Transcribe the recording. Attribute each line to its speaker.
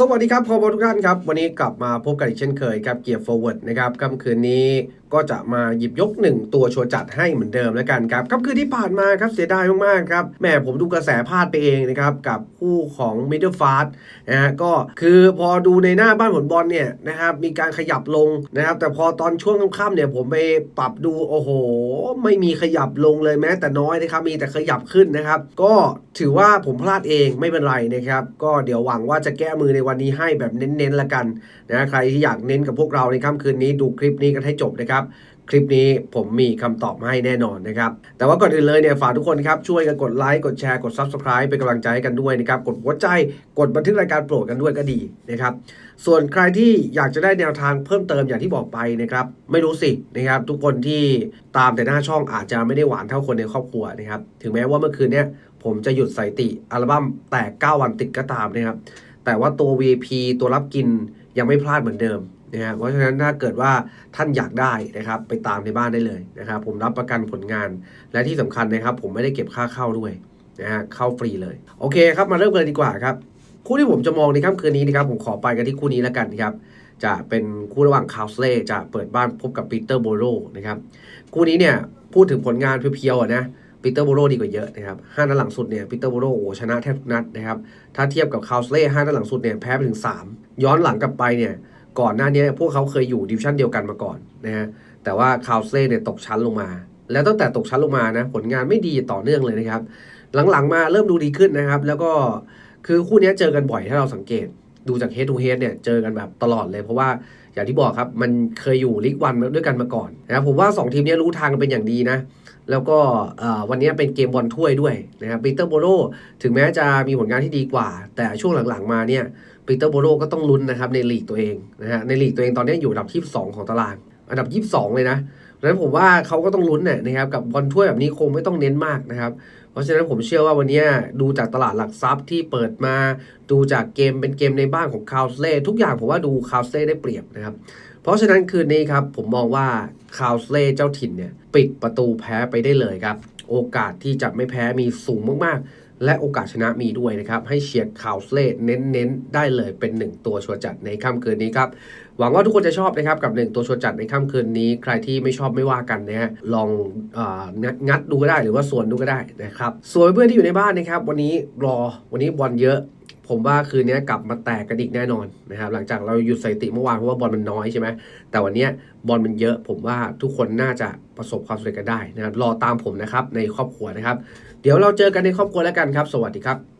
Speaker 1: สวัสดีครับพอบอทุกท่านครับ วันนี้กลับมาพบกันอีกเช่นเคยครับเกียร์ forward นะครับค่ำคืนนี้ก็จะมาหยิบยกหนึ่งตัวชัวร์จัดให้เหมือนเดิมแล้วกันครับค่ำคืนที่ผ่านมาครับเสียดายมากๆครับแหม่ผมดูกระแสพลาดไปเองนะครับกับคู่ของ middle fast นะฮะก็คือพอดูในหน้าบ้านผลบอลเนี่ยนะครับมีการขยับลงนะครับแต่พอตอนช่วงค่ำๆเนี่ยผมไปปรับดูโอ้โห ไม่มีขยับลงเลยแม้แต่น้อยนะครับมีแต่ขยับขึ้นนะครับก็ถือว่าผมพลาดเองไม่เป็นไรนะครับก็เดี๋ยวหวังว่าจะแก้มือในวันนี้ให้แบบเน้นๆละกันนะใครที่อยากเน้นกับพวกเราในค่ำคืนนี้ดูคลิปนี้กันให้จบนะครับคลิปนี้ผมมีคำตอบมาให้แน่นอนนะครับ แต่ว่าก่อนอื่นเลยเนี่ยฝากทุกคนครับ ช่วยกันกดไลค์กดแชร์กด Subscribe เป็นกำลังใจให้กันด้วยนะครับ กดหัวใจกดบันทึกรายการโปรดกันด้วยก็ดีนะครับ ส่วนใครที่อยากจะได้แนวทางเพิ่มเติมอย่างที่บอกไปนะครับ ไม่รู้สินะครับทุกคนที่ตามแต่หน้าช่องอาจจะไม่ได้หวานเท่าคนในครอบครัวนะครับถึงแม้ว่าเมื่อคืนเนี้ยผมจะหยุดสถิติอัลบั้มแตก 9 วันติดก็ตามนะครับแต่ว่าตัว VIP ตัวรับกินยังไม่พลาดเหมือนเดิม นะฮะเพราะฉะนั้นถ้าเกิดว่าท่านอยากได้นะครับ ไปตามในบ้านได้เลยนะครับ ผมรับประกันผลงานและที่สำคัญนะครับ ผมไม่ได้เก็บค่าเข้าด้วยนะฮะเข้าฟรีเลย โอเคครับมาเริ่มกันดีกว่าครับ คู่ที่ผมจะมองในค่ำคืนนี้นะครับ ผมขอไปกันที่คู่นี้แล้วกันครับ จะเป็นคู่ระหว่างคาวสเล่จะเปิดบ้านพบกับปีเตอร์โบโลนะครับคู่นี้เนี่ยพูดถึงผลงานเพียวๆอะนะปีเตอร์โบโลดีกว่าเยอะนะครับห้านัดหลังสุดเนี่ยปีเตอร์โบโลโอ้ชนะแทบทุกนัดนะครับ ถ้าเทียบกับคาวสเล่ห้านัดหลังสุดเนี่ยแพ้ไปถึง 3 ย้อนหลังกลับไปเนี่ย ก่อนหน้านี้พวกเขาเคยอยู่ดิวิชั่นเดียวกันมาก่อนนะฮะแต่ว่าคาวเล่เนี่ยตกชั้นลงมา แล้วตั้งแต่ตกชั้นลงมานะผลงานไม่ดีต่อเนื่องเลยนะครับ หลังๆมาเริ่มดูดีขึ้นนะครับ แล้วก็คือคู่นี้เจอกันบ่อยถ้าเราสังเกตดูจาก head to head เนี่ยเจอกันแบบตลอดเลยเพราะว่าอย่างที่บอกครับมันเคยอยู่ลีกวันด้วยกันมาก่อนนะครับผมว่า 2 ทีมนี้รู้ทางกันเป็นอย่างดีนะ แล้วก็วันนี้เป็นเกมบอลถ้วยด้วยนะครับปีเตอร์โบโลถึงแม้จะมีผลงานที่ดีกว่า แต่ช่วงหลังๆมาเนี่ย ปีเตอร์โบโลก็ต้องลุ้นนะครับในลีกตัวเองนะฮะในลีกตัวเองตอนนี้อยู่อันดับที่2ของตาราง อันดับ 22 เลยนะดังนั้นผมว่าเขาก็ต้องลุ้นเนี่ยนะครับกับบอลถ้วยแบบนี้คงไม่ต้องเน้นมากนะครับ เพราะฉะนั้นผมเชื่อว่าวันนี้ดูจากตลาดหลักทรัพย์ที่เปิดมา ดูจากเกมเป็นเกมในบ้านของคาวสเล่ทุกอย่างผมว่าดูคาวสเล่ได้เปรียบนะครับ เพราะฉะนั้นคืนนี้ครับผมมองว่าคาวสเล่เจ้าถิ่นเนี่ยปิดประตูแพ้ไปได้เลยครับ โอกาสที่จะไม่แพ้มีสูงมากๆ และโอกาสชนะมีด้วยนะครับ ให้เชียร์คาวเล่เน้นๆ ได้เลยเป็นหนึ่งตัวชัวร์จัดในค่ำคืนนี้ครับ หวังว่าทุกคนจะชอบนะครับกับหนึ่งตัวชัวร์จัดในค่ำคืนนี้ ใครที่ไม่ชอบไม่ว่ากันนะฮะลององัดงัดดูก็ได้หรือว่าส่วนดูก็ได้นะครับส่วนเพื่อนที่อยู่ในบ้านนะครับ วันนี้รอวันนี้บอลเยอะ ผมว่าคืนนี้กลับมาแตกกันอีกแน่นอนนะครับหลังจากเราหยุดสถิติเมื่อวานเพราะว่าบอลมันน้อยใช่ไหมแต่วันนี้บอลมันเยอะ ผมว่าทุกคนน่าจะประสบความสำเร็จกันได้นะครับรอตามผมนะครับในครอบครัวนะครับ เดี๋ยวเราเจอกันในครอบครัวแล้วกันครับ สวัสดีครับ